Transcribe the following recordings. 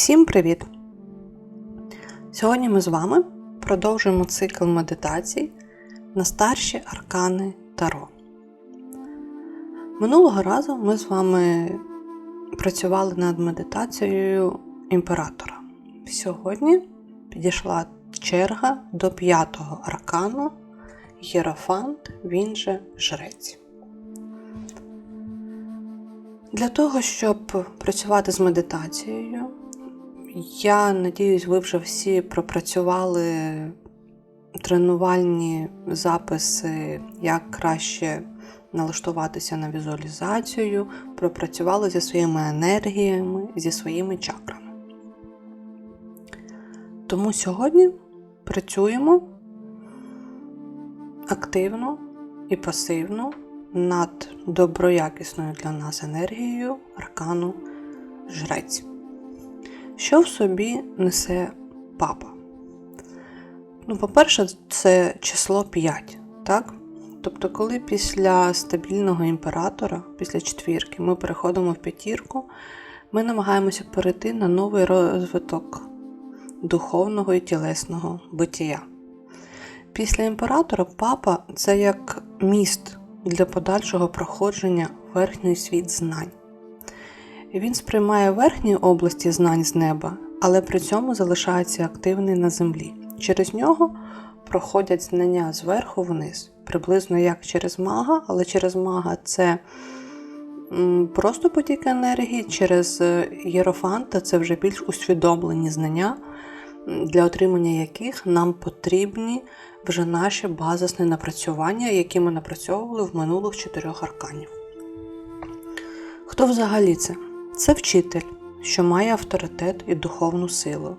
Всім привіт! Сьогодні ми з вами продовжуємо цикл медитацій на старші аркани Таро. Минулого разу ми з вами працювали над медитацією імператора. Сьогодні підійшла черга до п'ятого аркану Єрофант, він же жрець. Для того, щоб працювати з медитацією, я надіюсь, ви вже всі пропрацювали тренувальні записи, як краще налаштуватися на візуалізацію, пропрацювали зі своїми енергіями, зі своїми чакрами. Тому сьогодні працюємо активно і пасивно над доброякісною для нас енергією аркану жрець. Що в собі несе папа? Ну, по-перше, це число 5, так? Тобто, коли після стабільного імператора, після четвірки, ми переходимо в п'ятірку, ми намагаємося перейти на новий розвиток духовного і тілесного битія. Після імператора папа це як міст для подальшого проходження верхній світ знань. Він сприймає верхні області знань з неба, але при цьому залишається активний на землі. Через нього проходять знання зверху вниз, приблизно як через мага, але через мага це просто потік енергії, через єрофанта це вже більш усвідомлені знання, для отримання яких нам потрібні вже наші базисні напрацювання, які ми напрацьовували в минулих чотирьох арканів. Хто взагалі це? Це вчитель, що має авторитет і духовну силу.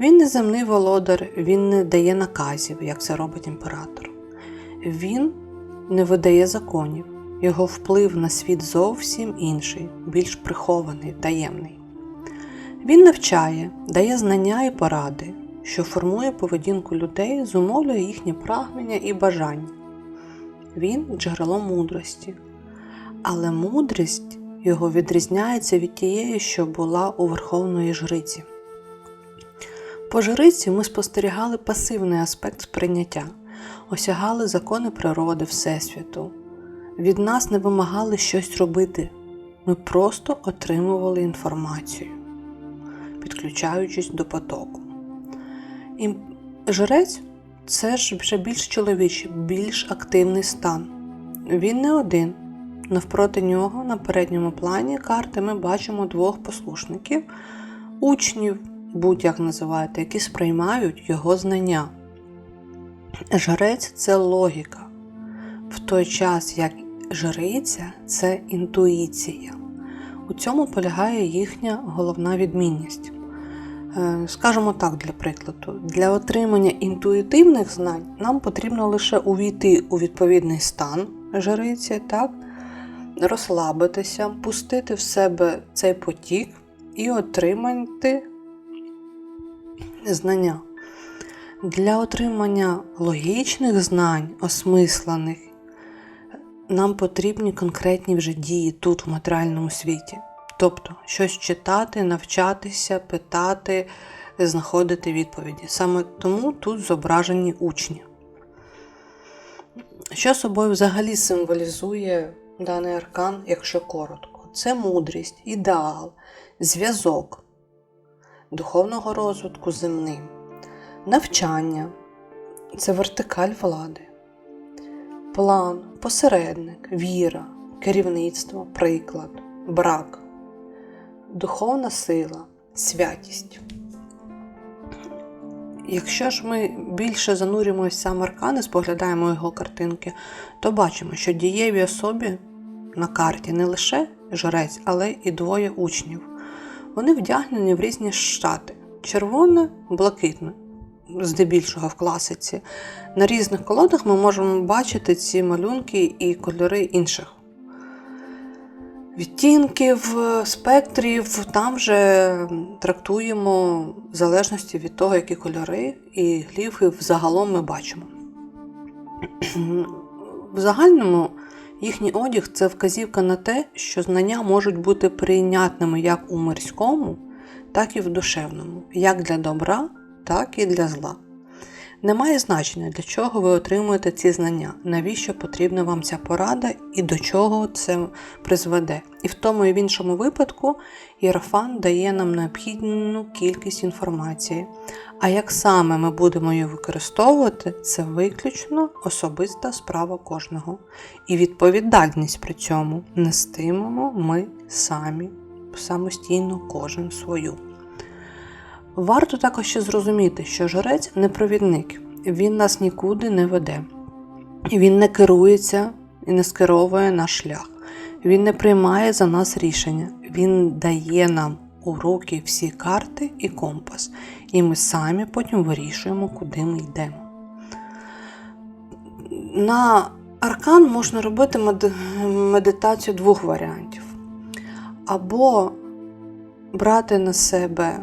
Він не земний володар, він не дає наказів, як це робить імператор. Він не видає законів, його вплив на світ зовсім інший, більш прихований, таємний. Він навчає, дає знання і поради, що формує поведінку людей, зумовлює їхні прагнення і бажання. Він джерело мудрості, але мудрість його відрізняється від тієї, що була у Верховної Жриці. По жриці ми спостерігали пасивний аспект сприйняття, осягали закони природи Всесвіту. Від нас не вимагали щось робити, ми просто отримували інформацію, підключаючись до потоку. І жрець це ж вже більш чоловічий, більш активний стан. Він не один. Навпроти нього на передньому плані карти ми бачимо двох послушників, учнів, будь-як називаєте, які сприймають його знання. Жрець це логіка, в той час як жриця це інтуїція. У цьому полягає їхня головна відмінність. Скажемо так, для прикладу, для отримання інтуїтивних знань нам потрібно лише увійти у відповідний стан жриці, так? Розслабитися, пустити в себе цей потік і отримати знання. Для отримання логічних знань, осмислених, нам потрібні конкретні вже дії тут, в матеріальному світі. Тобто щось читати, навчатися, питати, знаходити відповіді. Саме тому тут зображені учні. Що собою взагалі символізує даний аркан, якщо коротко? Це мудрість, ідеал, зв'язок духовного розвитку земним, навчання це вертикаль влади, план, посередник, віра, керівництво, приклад, брак духовна сила, святість. Якщо ж ми більше занурюємося в сам аркан і споглядаємо його картинки, то бачимо, що дієві особі на карті не лише жрець, але і двоє учнів. Вони вдягнені в різні штати: червоне, блакитне, здебільшого в класиці. На різних колодах ми можемо бачити ці малюнки і кольори інших відтінків, спектрів, там вже трактуємо в залежності від того, які кольори і гліфи взагалом ми бачимо. В загальному їхній одяг це вказівка на те, що знання можуть бути прийнятними як у мирському, так і в душевному, як для добра, так і для зла. Немає значення, для чого ви отримуєте ці знання, навіщо потрібна вам ця порада і до чого це призведе. І в тому і в іншому випадку Єрофан дає нам необхідну кількість інформації. А як саме ми будемо її використовувати, це виключно особиста справа кожного. І відповідальність при цьому нестимемо ми самі, самостійно кожен свою. Варто також ще зрозуміти, що жрець не провідник, він нас нікуди не веде. Він не керується і не скеровує наш шлях. Він не приймає за нас рішення. Він дає нам у руки всі карти і компас, і ми самі потім вирішуємо, куди ми йдемо. На аркан можна робити медитацію двох варіантів. Або брати на себе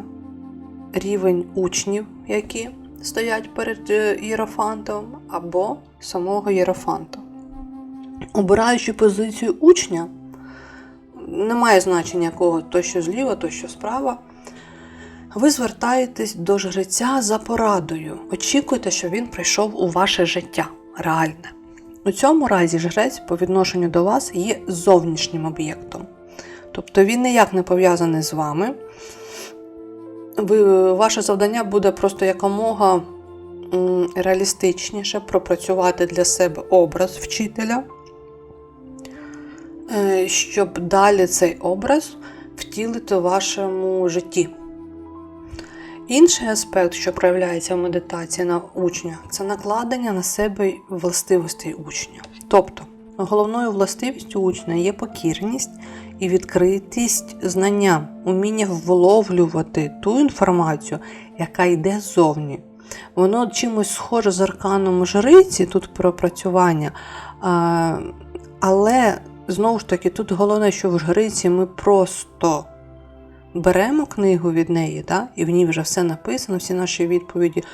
рівень учнів, які стоять перед е, Єрофантом, або самого Єрофанта. Обираючи позицію учня, немає значення кого то що зліва, то що справа. Ви звертаєтесь до жреця за порадою. Очікуйте, що він прийшов у ваше життя реальне. У цьому разі жрець по відношенню до вас є зовнішнім об'єктом. Тобто він ніяк не пов'язаний з вами. Ви, ваше завдання буде просто якомога реалістичніше пропрацювати для себе образ вчителя, е, щоб далі цей образ втілити в вашому житті. Інший аспект, що проявляється в медитації на учня, це накладення на себе властивостей учня. Тобто, головною властивістю учня є покірність і відкритість знанням, уміння вловлювати ту інформацію, яка йде ззовні. Воно чимось схоже з арканом жриці, тут пропрацювання. А, але знову ж таки, тут головне, що в жриці ми просто беремо книгу від неї, да, і в ній вже все написано, всі наші відповіді.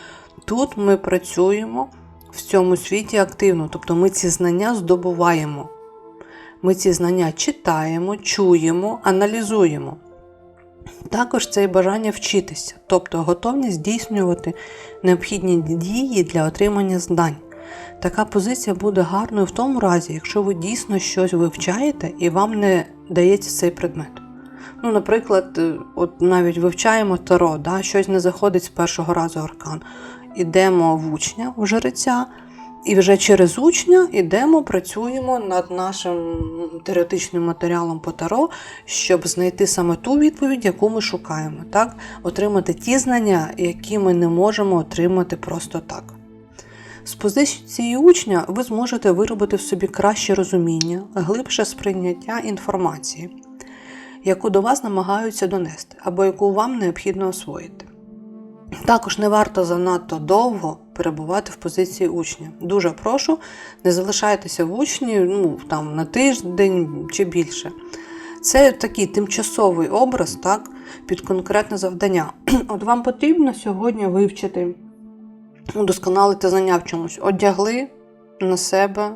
Тут ми працюємо в цьому світі активно, тобто ми ці знання здобуваємо. Ми ці знання читаємо, чуємо, аналізуємо. Також це і бажання вчитися, тобто готовність здійснювати необхідні дії для отримання знань. Така позиція буде гарною в тому разі, якщо ви дійсно щось вивчаєте і вам не дається цей предмет. Ну, наприклад, е, от навіть вивчаємо таро, да, щось не заходить з першого разу аркан. Ідемо в учня, в жреця, і вже через учня йдемо, працюємо над нашим теоретичним матеріалом по таро, щоб знайти саме ту відповідь, яку ми шукаємо, так? отримати ті знання, які ми не можемо отримати просто так. З позиції учня ви зможете виробити в собі краще розуміння, глибше сприйняття інформації, яку до вас намагаються донести, або яку вам необхідно освоїти. Також не варто занадто довго перебувати в позиції учня. Дуже прошу, не залишайтеся в учні ну, там, на тиждень чи більше. Це такий тимчасовий образ так, під конкретне завдання. От вам потрібно сьогодні вивчити, удосконалити знання в чомусь. Одягли на себе,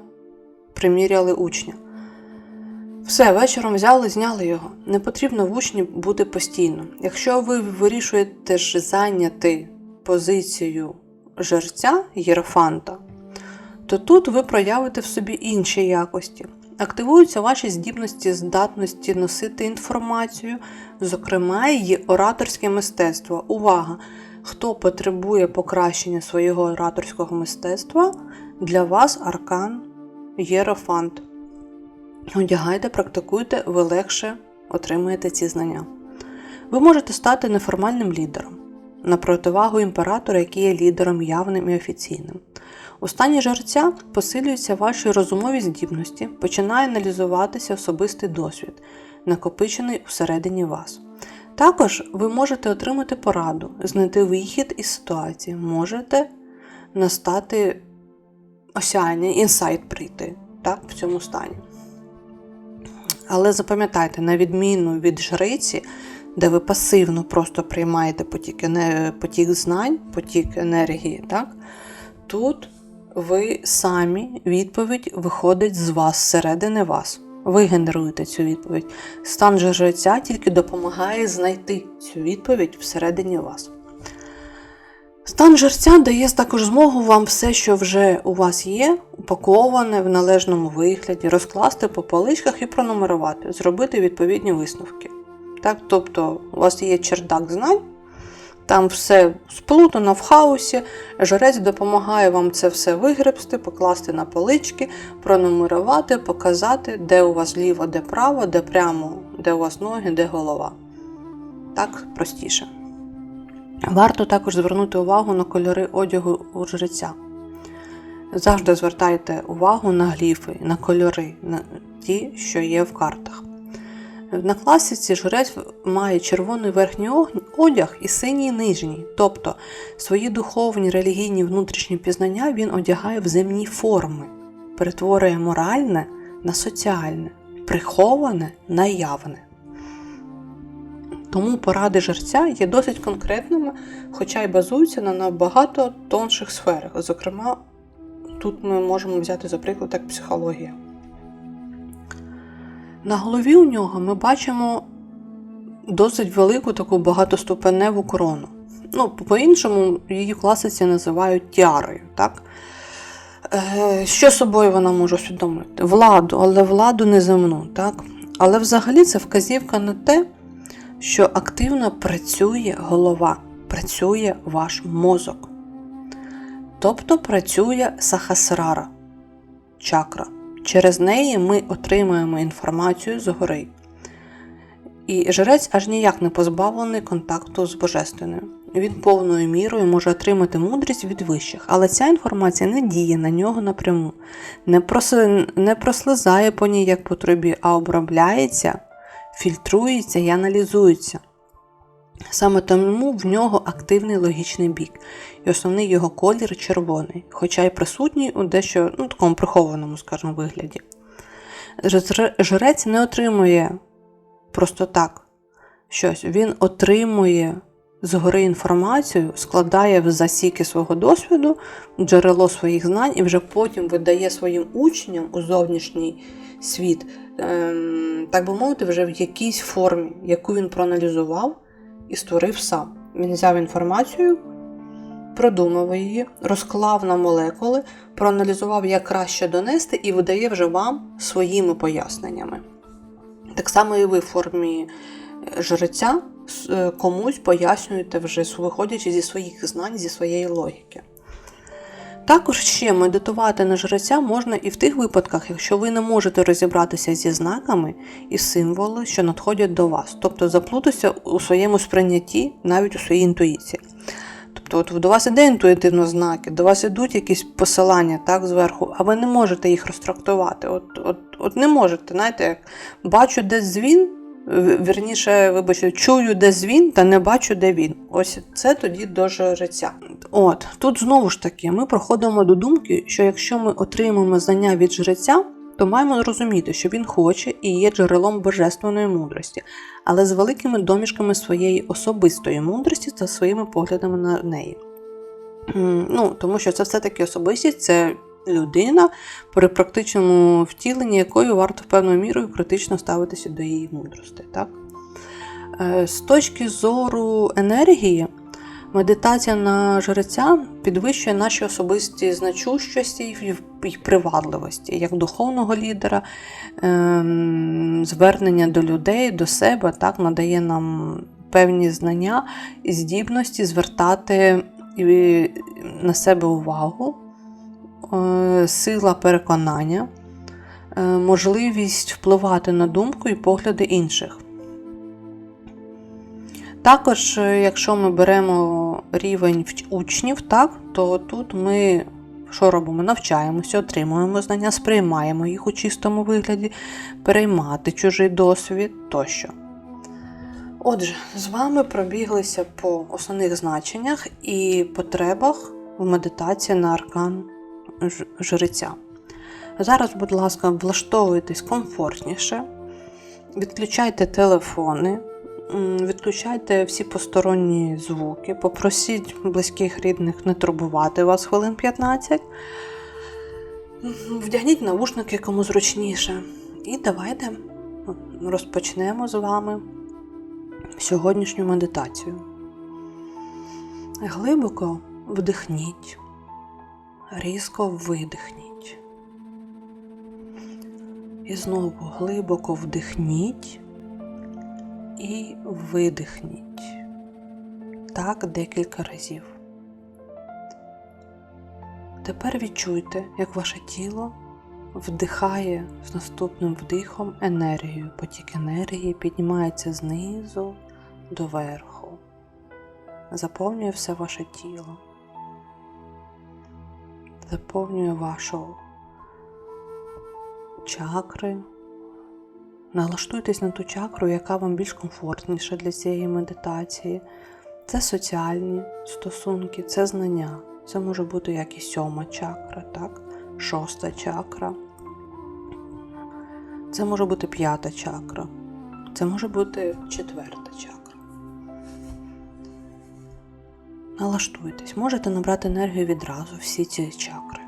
приміряли учня. Все, вечором взяли, зняли його. Не потрібно в учні бути постійно. Якщо ви вирішуєте ж зайняти позицію жерця єрофанта, то тут ви проявите в собі інші якості. Активуються ваші здібності, здатності носити інформацію, зокрема, її ораторське мистецтво. Увага! Хто потребує покращення свого ораторського мистецтва, для вас аркан єрофант. Одягайте, практикуйте, ви легше отримаєте ці знання. Ви можете стати неформальним лідером на противагу імператора, який є лідером явним і офіційним. У стані жерця посилюються ваші розумові здібності, починає аналізуватися особистий досвід, накопичений усередині вас. Також ви можете отримати пораду, знайти вихід із ситуації, можете настати осяяння, інсайт прийти так, в цьому стані. Але запам'ятайте, на відміну від жриці, де ви пасивно просто приймаєте потік, потік знань, потік енергії, так? тут ви самі відповідь виходить з вас, зсередини вас. Ви генеруєте цю відповідь. Стан жреця тільки допомагає знайти цю відповідь всередині вас. Стан жерця дає також змогу вам все, що вже у вас є, упаковане в належному вигляді, розкласти по поличках і пронумерувати, зробити відповідні висновки. Так, тобто, у вас є чердак знань, там все сплутано в хаосі, жрець допомагає вам це все вигребсти, покласти на полички, пронумерувати, показати, де у вас ліво, де право, де прямо, де у вас ноги, де голова. Так простіше. Варто також звернути увагу на кольори одягу у жреця. Завжди звертайте увагу на гліфи, на кольори, на ті, що є в картах. На класиці жрець має червоний верхній одяг і синій нижній, тобто свої духовні релігійні внутрішні пізнання він одягає в земні форми, перетворює моральне на соціальне, приховане на явне. Тому поради жерця є досить конкретними, хоча й базуються на набагато тонших сферах. Зокрема, тут ми можемо взяти, за приклад, як психологія. На голові у нього ми бачимо досить велику таку багатоступеневу корону. Ну, по-іншому, її класиці називають тіарою. Так? Е, Що собою вона може усвідомити? Владу, але владу неземну. Так? Але взагалі це вказівка на те, що активно працює голова, працює ваш мозок. Тобто працює сахасрара, чакра. Через неї ми отримуємо інформацію згори. І жрець аж ніяк не позбавлений контакту з Божественною. Він повною мірою може отримати мудрість від вищих, але ця інформація не діє на нього напряму, не, прослизає по ній як по трубі, а обробляється, фільтрується і аналізується. Саме тому в нього активний логічний бік, і основний його колір червоний, хоча й присутній у дещо ну, такому прихованому, скажімо, вигляді. Жрець не отримує просто так щось, він отримує згори інформацію, складає в засіки свого досвіду, джерело своїх знань і вже потім видає своїм учням у зовнішній світ, ем, так би мовити, вже в якійсь формі, яку він проаналізував і створив сам. Він взяв інформацію, продумав її, розклав на молекули, проаналізував, як краще донести, і видає вже вам своїми поясненнями. Так само і ви в формі жреця комусь пояснюєте вже, виходячи зі своїх знань, зі своєї логіки. Також ще медитувати на жреця можна і в тих випадках, якщо ви не можете розібратися зі знаками і символи, що надходять до вас, тобто заплутатися у своєму сприйнятті, навіть у своїй інтуїції. Тобто, от до вас іде інтуїтивно знаки, до вас ідуть якісь посилання так, зверху, а ви не можете їх розтрактувати. От от, от не можете, знаєте, як бачу десь дзвін, вірніше, вибачте, чую, де дзвін, та не бачу, де він. Ось це тоді до жреця. От, тут знову ж таки, ми проходимо до думки, що якщо ми отримуємо знання від жреця, то маємо розуміти, що він хоче і є джерелом божественної мудрості, але з великими домішками своєї особистої мудрості та своїми поглядами на неї. Ну, Тому що це все-таки особистість, це людина, при практичному втіленні якої варто певною мірою критично ставитися до її мудрості. Так? Е, з точки зору енергії, медитація на жреця підвищує наші особисті значущості і привадливості, як духовного лідера, ем, звернення до людей, до себе, так, надає нам певні знання і здібності звертати на себе увагу. Е, сила переконання, е, можливість впливати на думку і погляди інших. Також, е, якщо ми беремо рівень учнів, так, то тут ми що робимо? Навчаємося, отримуємо знання, сприймаємо їх у чистому вигляді, переймати чужий досвід тощо. Отже, з вами пробіглися по основних значеннях і потребах в медитації на аркан жреця. Зараз, будь ласка, влаштовуйтесь комфортніше, відключайте телефони, відключайте всі посторонні звуки, попросіть близьких рідних не турбувати вас хвилин 15. Вдягніть навушники кому зручніше. І давайте розпочнемо з вами сьогоднішню медитацію. Глибоко вдихніть, різко видихніть. І знову глибоко вдихніть і видихніть. Так декілька разів. Тепер відчуйте, як ваше тіло вдихає з наступним вдихом енергію. Потік енергії піднімається знизу до верху, заповнює все ваше тіло, заповнює вашу чакри. Налаштуйтесь на ту чакру, яка вам більш комфортніша для цієї медитації. Це соціальні стосунки, це знання. Це може бути як і сьома чакра, так? шоста чакра. Це може бути п'ята чакра. Це може бути четверта чакра. Налаштуйтесь, можете набрати енергію відразу всі ці чакри.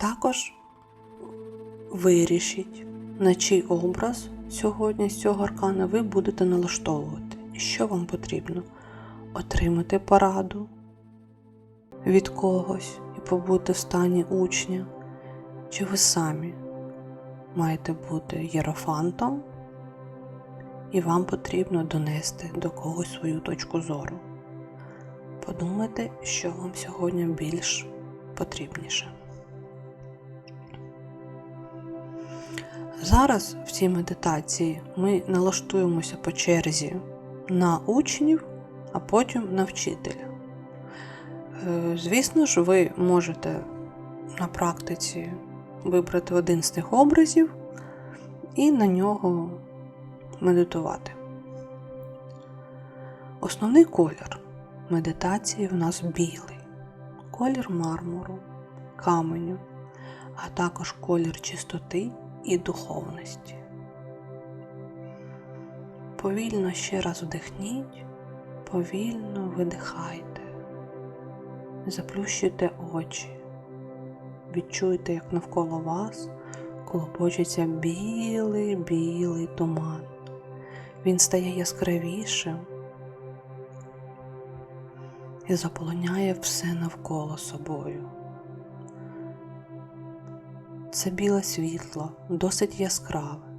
Також вирішіть, на чий образ сьогодні з цього аркана ви будете налаштовувати. І що вам потрібно? Отримати пораду від когось і побути в стані учня, чи ви самі маєте бути єрофантом, і вам потрібно донести до когось свою точку зору. Подумайте, що вам сьогодні більш потрібніше. Зараз в цій медитації ми налаштуємося по черзі на учнів, а потім на вчителя. Е, Звісно ж, ви можете на практиці вибрати один з тих образів і на нього медитувати. Основний колір медитації в нас білий, колір мармуру, каменю, а також колір чистоти і духовності. Повільно ще раз вдихніть, повільно видихайте, заплющуйте очі, відчуйте, як навколо вас колопочеться білий білий туман. Він стає яскравішим і заполоняє все навколо собою. Це біле світло, досить яскраве.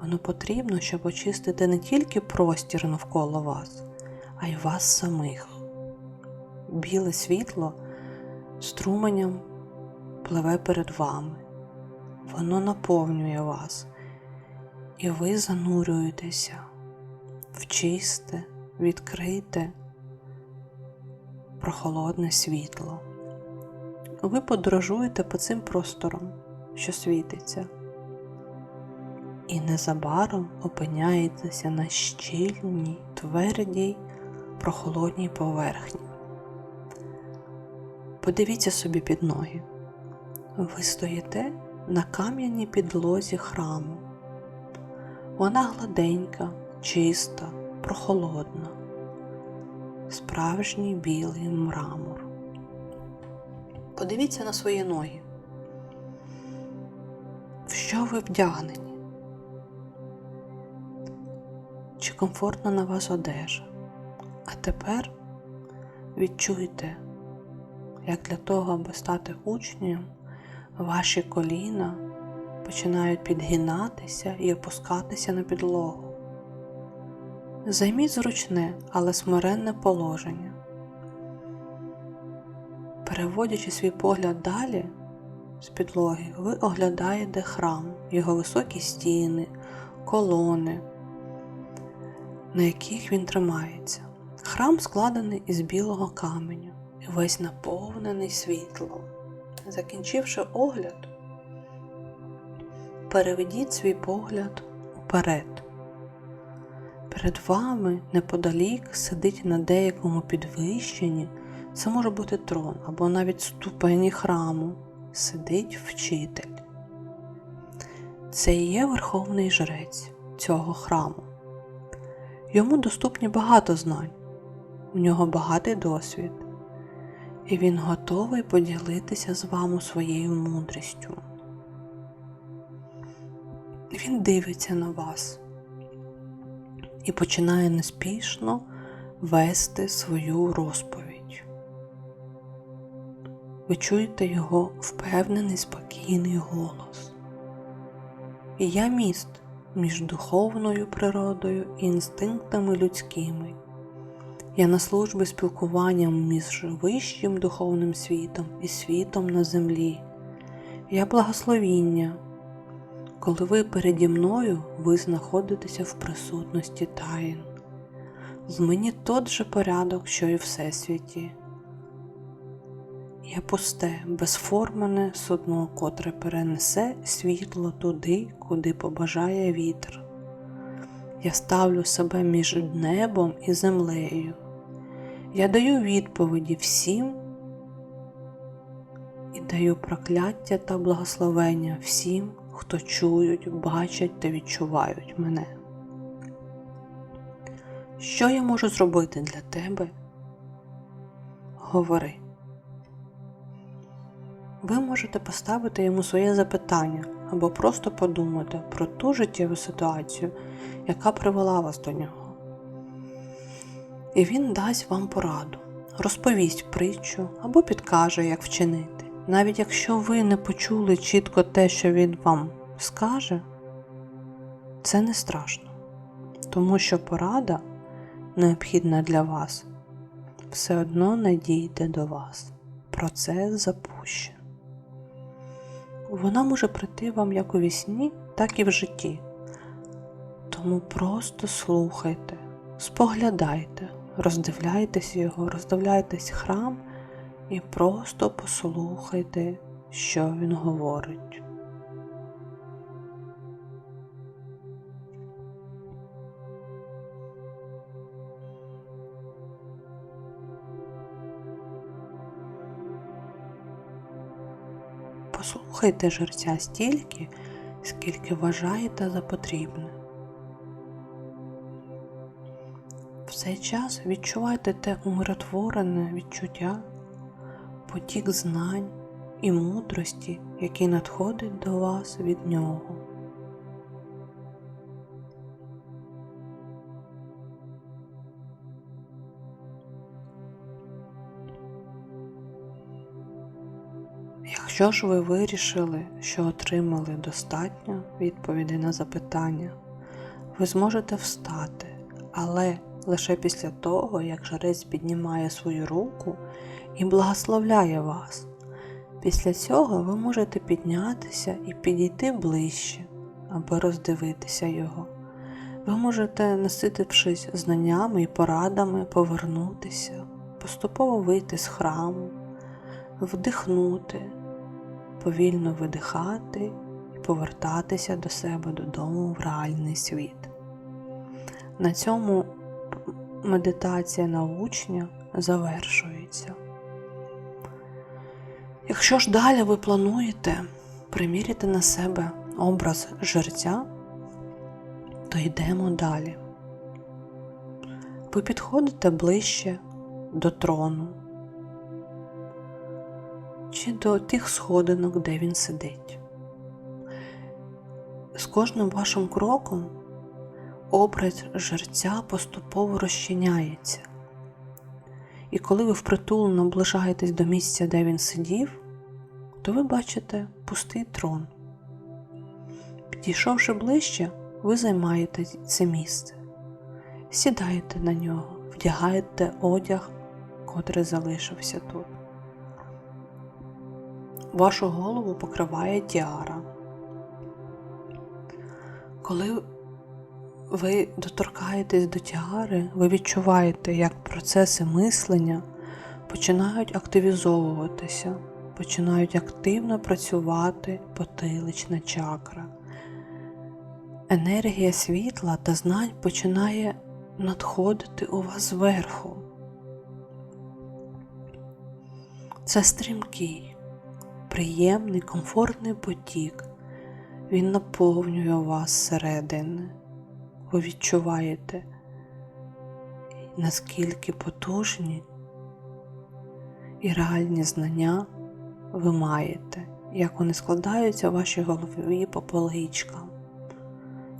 Воно потрібно, щоб очистити не тільки простір навколо вас, а й вас самих. Біле світло струменем пливе перед вами. Воно наповнює вас, і ви занурюєтеся в чисте, відкрите, прохолодне світло. Ви подорожуєте по цим просторам, що світиться, і незабаром опиняєтеся на щільній, твердій, прохолодній поверхні. Подивіться собі під ноги. Ви стоїте на кам'яній підлозі храму. Вона гладенька, чиста, прохолодна, справжній білий мрамор. Подивіться на свої ноги. В що ви вдягнені? Чи комфортна на вас одежа? А тепер відчуйте, як для того, аби стати учнем, ваші коліна починають підгинатися і опускатися на підлогу. Займіть зручне, але смиренне положення. Переводячи свій погляд далі з підлоги, ви оглядаєте храм, його високі стіни, колони, на яких він тримається. Храм складений із білого каменю і весь наповнений світлом. Закінчивши огляд, переведіть свій погляд уперед. Перед вами неподалік сидить на деякому підвищенні, це може бути трон або навіть ступені храму, сидить вчитель. Це і є верховний жрець цього храму. Йому доступні багато знань, у нього багатий досвід, і він готовий поділитися з вами своєю мудрістю. Він дивиться на вас і починає неспішно вести свою розповідь. Ви чуєте його впевнений, спокійний голос. І я міст між духовною природою і інстинктами людськими. Я на службі спілкуванням між вищим духовним світом і світом на землі. Я благословіння. Коли ви переді мною, ви знаходитеся в присутності таїн. В мені тот же порядок, що і Всесвіті. Я пусте, безформене судно, котре перенесе світло туди, куди побажає вітер. Я ставлю себе між небом і землею. Я даю відповіді всім і даю прокляття та благословення всім, хто чують, бачать та відчувають мене. Що я можу зробити для тебе? Говори. Ви можете поставити йому своє запитання або просто подумати про ту життєву ситуацію, яка привела вас до нього. І він дасть вам пораду, розповість притчу або підкаже, як вчинити. Навіть якщо ви не почули чітко те, що він вам скаже, це не страшно, тому що порада необхідна для вас, все одно надійде до вас. Процес запущений. Вона може прийти вам як у вісні, так і в житті. Тому просто слухайте, споглядайте, роздивляйтесь його, роздивляйтесь храм і просто послухайте, що він говорить. Послухайте жерця стільки, скільки вважаєте за потрібне. В цей час відчувайте те умиротворене відчуття, потік знань і мудрості, який надходить до вас від нього. Якщо ж ви вирішили, що отримали достатньо відповідей на запитання, ви зможете встати, але лише після того, як жрець піднімає свою руку і благословляє вас. Після цього ви можете піднятися і підійти ближче, аби роздивитися його. Ви можете, наситившись знаннями і порадами, повернутися, поступово вийти з храму, вдихнути повільно видихати і повертатися до себе додому в реальний світ. На цьому медитація на учня завершується. Якщо ж далі ви плануєте приміряти на себе образ жерця, то йдемо далі. Ви підходите ближче до трону чи до тих сходинок, де він сидить. З кожним вашим кроком образ жерця поступово розчиняється. І коли ви впритул наближаєтесь до місця, де він сидів, то ви бачите пустий трон. Підійшовши ближче, ви займаєте це місце, сідаєте на нього, вдягаєте одяг, котрий залишився тут. Вашу голову покриває тіара. Коли ви доторкаєтесь до тіари, ви відчуваєте, як процеси мислення починають активізовуватися, починають активно працювати потилична чакра. Енергія світла та знань починає надходити у вас зверху. Це стрімкий, приємний, комфортний потік. Він наповнює вас зсередини. Ви відчуваєте, наскільки потужні і реальні знання ви маєте, як вони складаються в вашій голові по поличкам,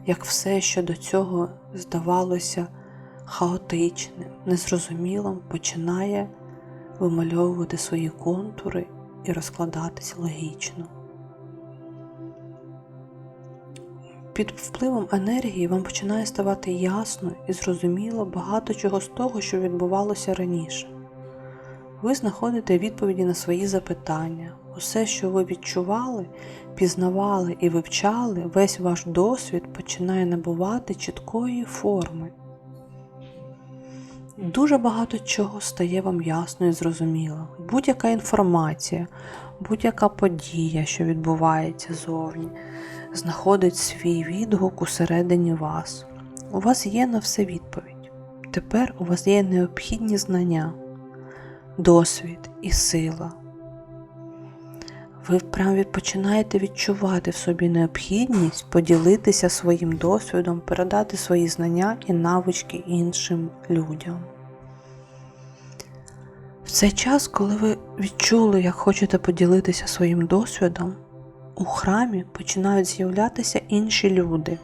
як все, що до цього здавалося хаотичним, незрозумілим, починає вимальовувати свої контури і розкладатись логічно. Під впливом енергії вам починає ставати ясно і зрозуміло багато чого з того, що відбувалося раніше. Ви знаходите відповіді на свої запитання. Усе, що ви відчували, пізнавали і вивчали, весь ваш досвід починає набувати чіткої форми. Дуже багато чого стає вам ясно і зрозуміло. Будь-яка інформація, будь-яка подія, що відбувається зовні, знаходить свій відгук усередині вас. У вас є на все відповідь. Тепер у вас є необхідні знання, досвід і сила. Ви від- починаєте відчувати в собі необхідність поділитися своїм досвідом, передати свої знання і навички іншим людям. В цей час, коли ви відчули, як хочете поділитися своїм досвідом, у храмі починають з'являтися інші люди,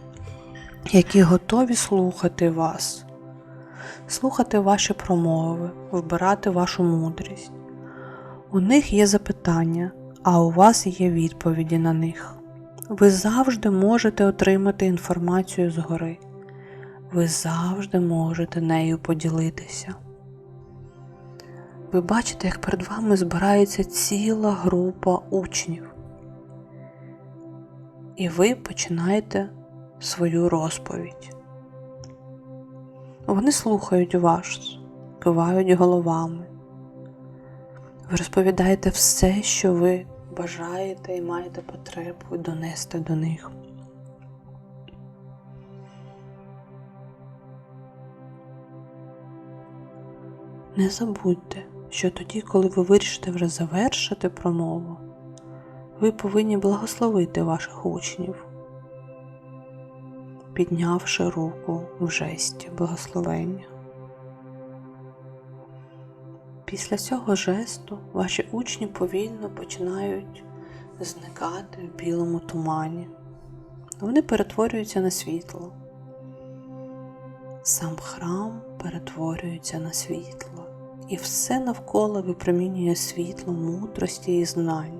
які готові слухати вас, слухати ваші промови, вбирати вашу мудрість. У них є запитання, а у вас є відповіді на них. Ви завжди можете отримати інформацію згори. Ви завжди можете нею поділитися. Ви бачите, як перед вами збирається ціла група учнів. І ви починаєте свою розповідь. Вони слухають вас, кивають головами. Ви розповідаєте все, що ви бажаєте і маєте потребу донести до них. Не забудьте, що тоді, коли ви вирішите вже завершити промову, ви повинні благословити ваших учнів, піднявши руку в жесті благословення. Після цього жесту ваші учні повільно починають зникати в білому тумані. Вони перетворюються на світло. Сам храм перетворюється на світло, і все навколо випромінює світло мудрості і знань.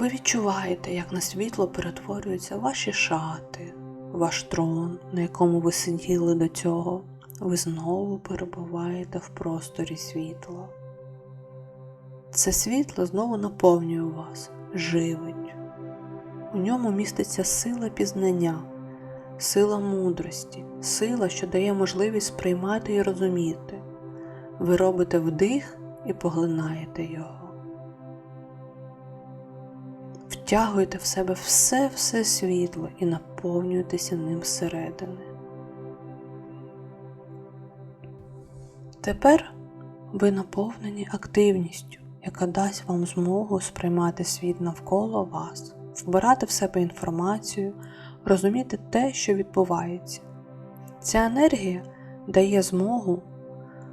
Ви відчуваєте, як на світло перетворюються ваші шати, ваш трон, на якому ви сиділи до цього. Ви знову перебуваєте в просторі світла. Це світло знову наповнює вас, живить. У ньому міститься сила пізнання, сила мудрості, сила, що дає можливість сприймати і розуміти. Ви робите вдих і поглинаєте його. Втягуєте в себе все-все світло і наповнюєтеся ним зсередини. Тепер ви наповнені активністю, яка дасть вам змогу сприймати світ навколо вас, вбирати в себе інформацію, розуміти те, що відбувається. Ця енергія дає змогу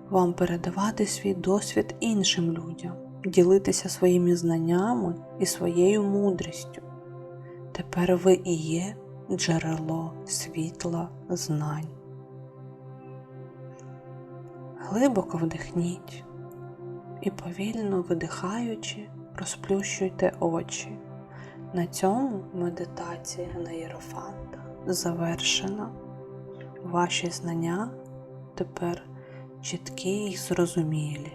вам передавати свій досвід іншим людям, ділитися своїми знаннями і своєю мудрістю. Тепер ви і є джерело світла знань. Глибоко вдихніть і повільно видихаючи, розплющуйте очі. На цьому медитація на Єрофанта завершена. Ваші знання тепер чіткі й зрозумілі.